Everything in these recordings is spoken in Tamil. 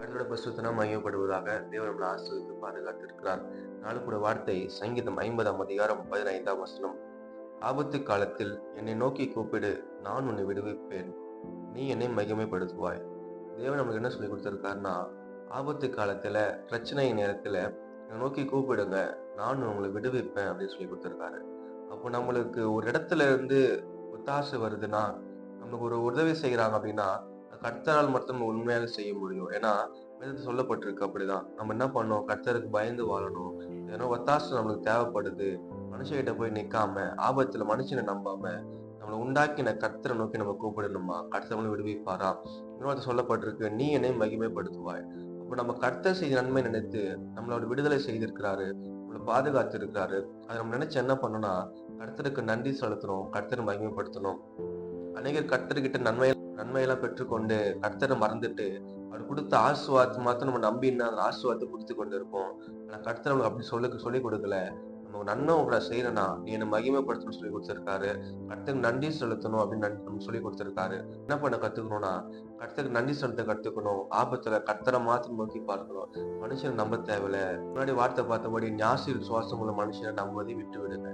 கர்த்தருடைய மையப்படுவதாக தேவன் நம்மளை ஆசிரியத்து பாதுகாத்திருக்கிறார். நாளுக்கூட வார்த்தை சங்கீதம் ஐம்பதாம் அதிகாரம் பதினைந்தாம் வசனம். ஆபத்து காலத்தில் என்னை நோக்கி கூப்பிடு நான் உன்னை விடுவிப்பேன். நீ என்னை மகிமைப்படுத்துவாய். தேவன் நம்மளுக்கு என்ன சொல்லி கொடுத்துருக்காருன்னா ஆபத்து காலத்துல பிரச்சனை நேரத்துல நோக்கி கூப்பிடுங்க. நான் உங்களை விடுவிப்பேன் அப்படின்னு சொல்லி கொடுத்துருக்காரு. அப்போ நம்மளுக்கு ஒரு இடத்துல இருந்து ஒத்தாசை வருதுன்னா நமக்கு ஒரு உதவி செய்கிறாங்க அப்படின்னா கர்த்தரால் மட்டும் நம்ம உண்மையாக செய்ய முடியும். ஏன்னா சொல்லப்பட்டிருக்கு அப்படிதான். நம்ம என்ன பண்ணோம் கர்த்தருக்கு பயந்து வாழணும். ஏன்னா ஒத்தாசை நம்மளுக்கு தேவைப்படுது. மனுஷகிட்ட போய் நிற்காம ஆபத்துல மனுஷனை நம்பாம நம்மளை உண்டாக்கின கர்த்தரை நோக்கி நம்ம கூப்பிடணுமா? கர்த்தர் நம்மளை விடுவிப்பாரா? இன்னொரு சொல்லப்பட்டிருக்கு நீ என்னை மகிமைப்படுத்துவாய். இப்போ நம்ம கர்த்தர் செய்த நன்மை நினைத்து நம்மளோட விடுதலை செய்திருக்கிறாரு நம்மளை பாதுகாத்து இருக்கிறாரு அதை நம்ம நினைச்சு என்ன பண்ணோம்னா கர்த்தருக்கு நன்றி செலுத்தணும் கர்த்தரை மகிமைப்படுத்தணும். அநேகர் கர்த்தர்கிட்ட நன்மை நன்மையெல்லாம் பெற்றுக்கொண்டு கர்த்தரை மறந்துட்டு அவர் கொடுத்த ஆசுவாத்து மாத்திரம் நம்ம நம்பின்னா அந்த ஆசுவாத்து கொடுத்து கொண்டு இருப்போம் ஆனா கர்த்தர் நமக்கு அப்படி சொல்லுக்கு சொல்லி கொடுக்கல. நம்ம நன்மை உங்களை செய்யறனா நீ என்னை மகிமைப்படுத்தணும் சொல்லி கொடுத்துருக்காரு. கர்த்தருக்கு நன்றி செலுத்தணும் அப்படின்னு சொல்லி கொடுத்துருக்காரு. என்ன பண்ண கத்துக்கணும்னா கர்த்தருக்கு நன்றி செலுத்த கத்துக்கணும். ஆபத்துல கர்த்தரை மாத்திரம் நோக்கி பார்க்கணும். மனுஷனை நம்ப தேவையில்ல. முன்னாடி வார்த்தை பார்த்தபடி ஞாசியில் சுவாசம் உள்ள மனுஷனை நம்புவதை விட்டு விடுங்க.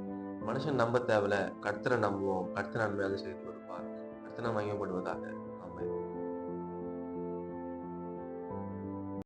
மனுஷன் நம்ப தேவையில்ல. கர்த்தரை நம்புவோம். கர்த்தர் நன்மையாக செய்து கொடுப்பார். கர்த்தனை மகிமைப்படுவதாக.